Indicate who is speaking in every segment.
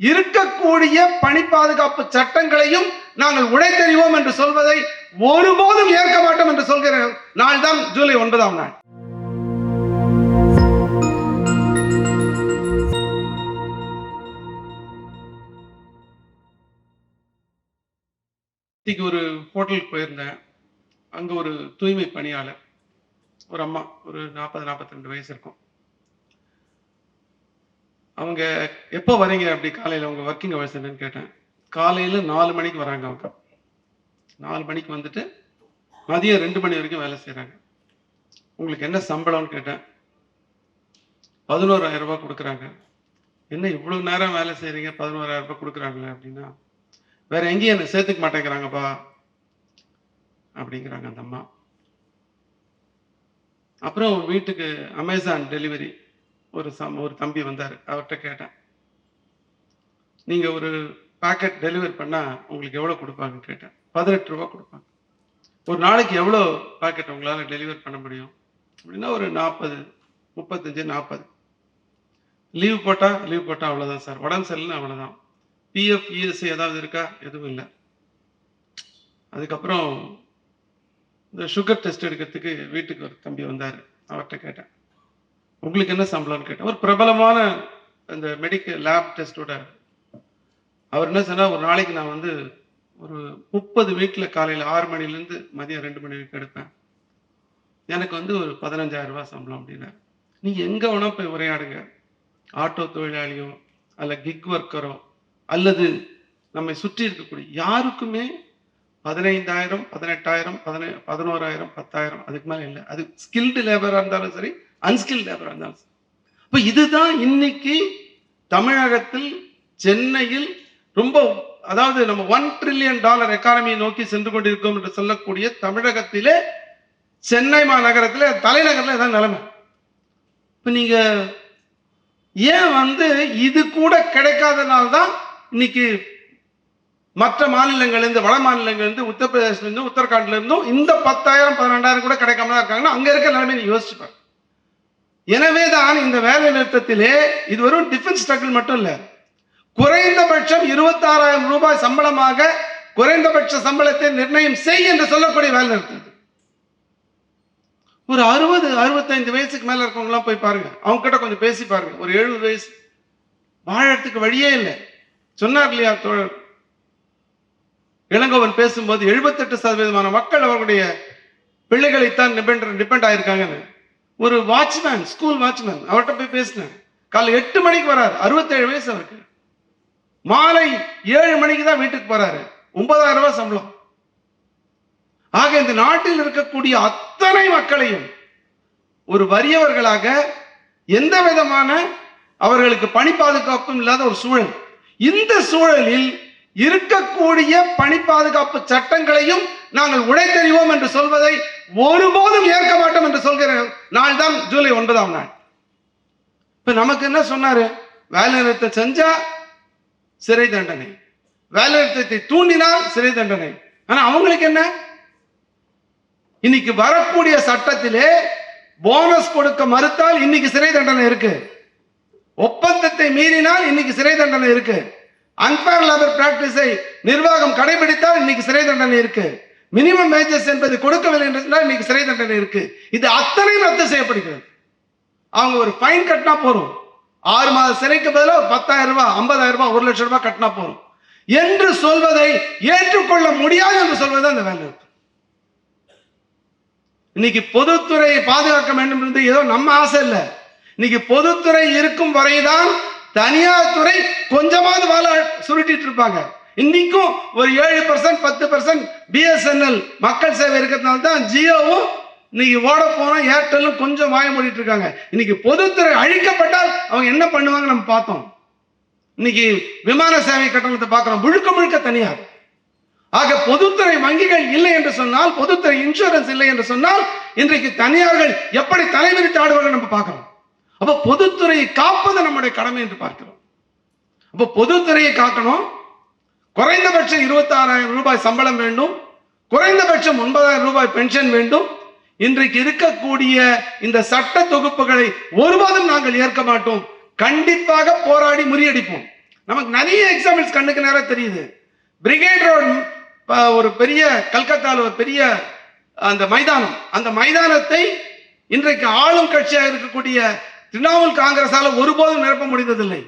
Speaker 1: இருக்கக்கூடிய பணி பாதுகாப்பு சட்டங்களையும் நாங்கள் உடைத்தறிவோம் என்று சொல்வதை ஒருபோதும் ஏற்க மாட்டோம் என்று சொல்கிற நாள் தான் ஜூலை ஒன்பதாம் நாள். இன்னைக்கு ஒரு ஹோட்டலுக்கு போயிருந்தேன். அங்க ஒரு தூய்மை பணியாளர் ஒரு அம்மா ஒரு நாற்பது நாற்பத்தி ரெண்டு வயசு இருக்கும். அவங்க எப்போ வரீங்க அப்படி காலையில் அவங்க ஒர்க்கிங் ஹவர்ஸ் என்னன்னு கேட்டேன். காலையில் நாலு மணிக்கு வராங்க அவங்க. நாலு மணிக்கு வந்துட்டு மதியம் ரெண்டு மணி வரைக்கும் வேலை செய்கிறாங்க உங்களுக்கு என்ன சம்பளம்னு கேட்டேன். பதினோராயிரம் ரூபாய் கொடுக்குறாங்க. என்ன இவ்வளோ நேரம் வேலை செய்கிறீங்க பதினோராயிரம் ரூபாய் கொடுக்குறாங்களே அப்படின்னா வேற எங்கேயும் என்னை சேர்த்துக்க மாட்டேங்கிறாங்கப்பா அப்படிங்கிறாங்க அந்த அம்மா. அப்புறம் வீட்டுக்கு அமேசான் டெலிவரி ஒரு சம் ஒரு தம்பி வந்தார். அவர்கிட்ட கேட்டேன். நீங்கள் ஒரு பாக்கெட் டெலிவரி பண்ணால் உங்களுக்கு எவ்வளோ கொடுப்பாங்கன்னு கேட்டேன். பதினெட்டு ரூபா கொடுப்பாங்க. ஒரு நாளைக்கு எவ்வளோ பாக்கெட் உங்களால் டெலிவர் பண்ண முடியும்? அப்படின்னா ஒரு நாற்பது முப்பத்தஞ்சு நாற்பது லீவ் போட்டால் லீவ் போட்டால் அவ்வளோதான் சார். உடம்பு சரியில்லைன்னா அவ்வளோதான் பிஎஃப் இஎஸ்ஐ ஏதாவது இருக்கா? எதுவும் இல்லை. அதுக்கப்புறம் இந்த சுகர் டெஸ்ட் எடுக்கிறதுக்கு வீட்டுக்கு ஒரு தம்பி வந்தார். அவர்கிட்ட கேட்டேன். உங்களுக்கு என்ன சம்பளம்னு கேட்டேன் ஒரு பிரபலமான அந்த மெடிக்கல் லேப் டெஸ்டோட அவர் என்ன சொன்னால் ஒரு நாளைக்கு நான் வந்து ஒரு முப்பது வீட்டில் காலையில் ஆறு மணிலேருந்து மதியம் ரெண்டு மணி வரைக்கும் எடுப்பேன். எனக்கு வந்து ஒரு பதினஞ்சாயிரம் ரூபா சம்பளம் அப்படின்னா நீங்கள் எங்கே வேணால் போய் உரையாடுங்க. ஆட்டோ தொழிலாளியோ அல்ல கிக் ஒர்க்கரோ அல்லது நம்மை சுற்றி இருக்கக்கூடிய யாருக்குமே பதினைந்தாயிரம் பதினெட்டாயிரம் பதினே பதினோராயிரம் பத்தாயிரம் அதுக்கு மேலே இல்லை. அது ஸ்கில்டு லேபராக இருந்தாலும் சரி அன்ஸ்கில் லேபராக இருந்தாலும். இப்போ இதுதான் இன்னைக்கு தமிழகத்தில் சென்னையில் ரொம்ப அதாவது நம்ம ஒன் ட்ரில்லியன் டாலர் எக்கானமியை நோக்கி சென்று கொண்டிருக்கோம் என்று சொல்லக்கூடிய தமிழகத்திலே சென்னை மாநகரத்தில் தலைநகரில் இதான் நிலைமை. இப்போ நீங்கள் ஏன் வந்து இது கூட கிடைக்காதனால தான் இன்னைக்கு மற்ற மாநிலங்கள்லேருந்து வட மாநிலங்கள்லேருந்து உத்தரப்பிரதேசலேருந்து உத்தரகாண்ட்லேருந்தும் இந்த பத்தாயிரம் பன்னெண்டாயிரம் கூட கிடைக்காம தான் இருக்காங்கன்னா அங்கே இருக்க நிலைமை நீ யோசிச்சுப்பார் எனவே தான் இந்த வேலை நிறுத்தத்திலே இது வெறும் டிஃபென்ஸ் ஸ்ட்ரகிள் மட்டும் இல்லை. குறைந்தபட்சம் இருபத்தாறாயிரம் ரூபாய் சம்பளமாக குறைந்தபட்ச சம்பளத்தை நிர்ணயம் செய் என்று சொல்லக்கூடிய வேலை நிறுத்தம். ஒரு அறுபது அறுபத்தைந்து வயசுக்கு மேல இருக்கவங்க போய் பாருங்க. அவங்க கிட்ட கொஞ்சம் பேசி பாருங்க. ஒரு எழுபது வயசு. வாழறதுக்கு வழியே இல்லை. சொன்னார் இல்லையா தோழர்? இளங்கோவன் பேசும்போது எழுபத்தெட்டு சதவீதமான மக்கள் அவர்களுடைய பிள்ளைகளைத்தான் டிபெண்ட் டிபெண்ட் ஆயிருக்காங்கன்னு. ஒரு வாட்ச்மேன் ஸ்கூல் வாட்ச்மேன் அவர்கிட்ட போய் பேசினேன். காலை எட்டு மணிக்கு வராரு. அறுபத்தேழு வயசு அவருக்கு. மாலை ஏழு மணிக்கு தான் வீட்டுக்கு போறாரு. ஒன்பதாயிரம் ரூபாய் சம்பளம். ஆக இந்த நாட்டில் இருக்கக்கூடிய அத்தனை மக்களையும் ஒரு வறியவர்களாக எந்த விதமான அவர்களுக்கு பணி பாதுகாப்பும் இல்லாத ஒரு சூழல். இந்த சூழலில் இருக்கக்கூடிய பணி பாதுகாப்பு சட்டங்களையும் நாங்கள் உடைத்தறிவோம் என்று சொல்வதை ஒருபோதும் ஏற்க மாட்டோம் என்று சொல்கிறேன். நாள் தான் ஜூலை ஒன்பதாம் நாள். இப்ப நமக்கு என்ன சொன்னாரு? வேலை நிறுத்தம் செஞ்சா சிறை தண்டனை. வேலை நிறுத்தத்தை தூண்டினால் சிறை தண்டனை. ஆனா அவங்களுக்கு என்ன? இன்னைக்கு வரக்கூடிய சட்டத்திலே போனஸ் கொடுக்க மறுத்தால் இன்னைக்கு சிறை தண்டனை இருக்கு. ஒப்பந்தத்தை மீறினால் இன்னைக்கு சிறை தண்டனை இருக்கு. அன்பேர் லேபர் பிராக்டிஸை நிர்வாகம் கடைபிடித்தால் இன்னைக்கு சிறை தண்டனை இருக்கு. மினிமம் வேஜஸ் என்பது கொடுக்கவில்லை என்றால் இன்னைக்கு சிறை தண்டனை இருக்கு. இது அத்தனையும் ரத்து செய்யப்படுகிறது. அவங்க ஒரு ஃபைன் கட்டினா போறோம் ஆறு மாத சிறைக்கு பதிலாக ஒரு பத்தாயிரம் ரூபாய் ஐம்பதாயிரம் ரூபாய் ஒரு லட்சம் ரூபாய் கட்டினா போறோம் என்று சொல்வதை ஏற்றுக்கொள்ள முடியாது என்று சொல்வது அந்த வேலை நிறுத்தம். இன்னைக்கு பொதுத்துறையை பாதுகாக்க வேண்டும் என்று ஏதோ நம்ம ஆசை இல்லை. இன்னைக்கு பொதுத்துறை இருக்கும் வரைதான் தனியார் துறை கொஞ்சமாவது வாழ சுருட்டிட்டு இருப்பாங்க. இன்னைக்கும் ஒரு ஏழு பர்சன்ட் பத்து பர்சன்ட் பிஎஸ்என்எல் மக்கள் சேவை இருக்கிறதுனால தான் ஜியோவும் இன்னைக்கு போனால் ஏர்டெல்லும் கொஞ்சம் வாய மூடிட்டு இருக்காங்க. இன்னைக்கு பொதுத்துறை அழிக்கப்பட்டால் அவங்க என்ன பண்ணுவாங்க நம்ம பார்த்தோம். இன்னைக்கு விமான சேவை கட்டணத்தை பார்க்குறோம். முழுக்க முழுக்க தனியார். ஆக பொதுத்துறை வங்கிகள் இல்லை என்று சொன்னால் பொதுத்துறை இன்சூரன்ஸ் இல்லை என்று சொன்னால் இன்றைக்கு தனியார்கள் எப்படி தலைவிரித்து ஆடுவார்கள் நம்ம பார்க்கிறோம். அப்ப பொதுத்துறையை காப்பது நம்முடைய கடமை என்று பார்க்கிறோம். அப்ப பொதுத்துறையை காக்கணும் குறைந்தபட்சம் இருபத்தாறாயிரம் ரூபாய் சம்பளம் வேண்டும். குறைந்தபட்சம் ஒன்பதாயிரம் ரூபாய் பென்ஷன் வேண்டும். இன்றைக்கு இருக்கக்கூடிய இந்த சட்ட தொகுப்புகளை ஒருபோதும் நாங்கள் ஏற்க மாட்டோம். கண்டிப்பாக போராடி முறியடிப்போம். நமக்கு நிறைய எக்ஸாம்பிள்ஸ் கண்ணுக்கு நேராக தெரியுது. பிரிகேட் ரோடு ஒரு பெரிய கல்கத்தாவில் ஒரு பெரிய அந்த மைதானம். அந்த மைதானத்தை இன்றைக்கு ஆளும் கட்சியாக இருக்கக்கூடிய திரிணாமுல் காங்கிரஸால ஒருபோதும் நிரப்ப முடிந்ததில்லை.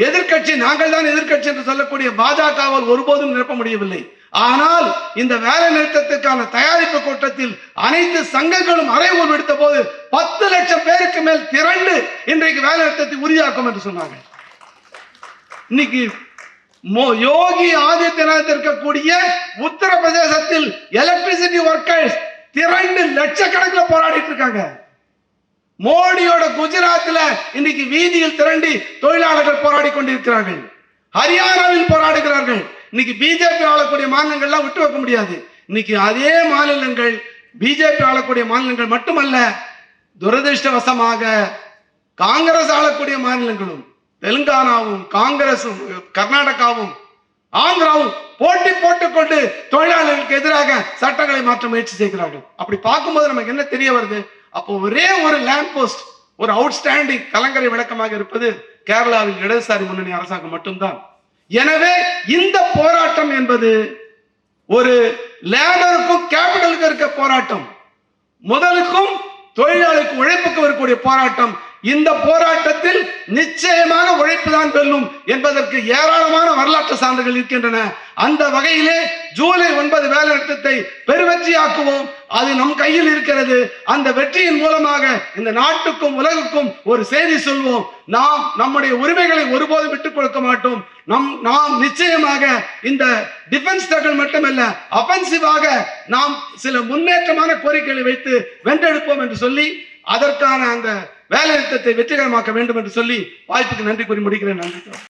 Speaker 1: எதிர்க்கட்சி நாங்கள் தான் எதிர்க்கட்சி என்று சொல்லக்கூடிய பாஜகவால் ஒருபோதும் நிரப்ப முடியவில்லை. ஆனால் இந்த வேலை நிறுத்தத்திற்கான தயாரிப்பு கூட்டத்தில் அனைத்து சங்கங்களும் அறைகூர் விடுத்த போது பத்து லட்சம் பேருக்கு மேல் திரண்டு இன்றைக்கு வேலை நிறுத்தத்தை உறுதியாக்கும் என்று சொன்னாங்க இன்னைக்கு மோ- யோகி ஆதித்யநாத் இருக்கக்கூடிய உத்தரப்பிரதேசத்தில் எலக்ட்ரிசிட்டி ஒர்க்கர்ஸ் திரண்டு லட்சக்கணக்கில் போராடிட்டு இருக்காங்க. மோடியோட குஜராத்தில் இன்னைக்கு வீதியில் திரண்டி தொழிலாளர்கள் போராடி கொண்டிருக்கிறார்கள். ஹரியானாவில் போராடுகிறார்கள். இன்னைக்கு பிஜேபி ஆளக்கூடிய மாநிலங்கள்லாம் விட்டு வைக்க முடியாது. இன்னைக்கு அதே மாநிலங்கள் பிஜேபி ஆளக்கூடிய மாநிலங்கள் மட்டுமல்ல துரதிருஷ்டவசமாக காங்கிரஸ் ஆளக்கூடிய மாநிலங்களும் தெலுங்கானாவும் காங்கிரசும் கர்நாடகாவும் ஆந்திராவும் போட்டி போட்டுக்கொண்டு தொழிலாளர்களுக்கு எதிராக சட்டங்களை மாற்ற முயற்சி செய்கிறார்கள். அப்படி பார்க்கும்போது நமக்கு என்ன தெரிய வருது? அப்போ ஒரே ஒரு லேண்ட் போஸ்ட் ஒரு அவுட்ஸ்டாண்டிங் கலங்கரை விளக்கமாக இருப்பது கேரளாவில் இடதுசாரி முன்னணி அரசாங்கம் மட்டும்தான். எனவே இந்த போராட்டம் என்பது ஒரு லேபருக்கும் கேபிட்டலுக்கும் இருக்க போராட்டம். முதலுக்கும் தொழிலாளருக்கு உழைப்புக்கு வரக்கூடிய போராட்டம். இந்த போராட்டத்தில் நிச்சயமான உழைப்பு தான் வெல்லும் என்பதற்கு ஏராளமான வரலாற்று சான்றுகள் இருக்கின்றன. அந்த வகையிலே ஜூலை ஒன்பது வேலை நிறுத்தத்தை பெருவெற்றியாக்குவோம். அது நம் கையில் இருக்கிறது. அந்த வெற்றியின் மூலமாக இந்த நாட்டுக்கும் உலகுக்கும் ஒரு செய்தி சொல்வோம். நாம் நம்முடைய உரிமைகளை ஒருபோதும் விட்டுக் கொடுக்க மாட்டோம். நம் நாம் நிச்சயமாக இந்த டிஃபென்ஸ் ஸ்ட்ரகிள் மட்டுமல்ல அபென்சிவாக நாம் சில முன்னேற்றமான கோரிக்கைகளை வைத்து வென்றெடுப்போம் என்று சொல்லி அதற்கான அந்த வேலை நிறுத்தத்தை வெற்றிகரமாக்க வேண்டும் என்று சொல்லி வாய்ப்புக்கு நன்றி கூறி முடிக்கிறேன். நன்றி.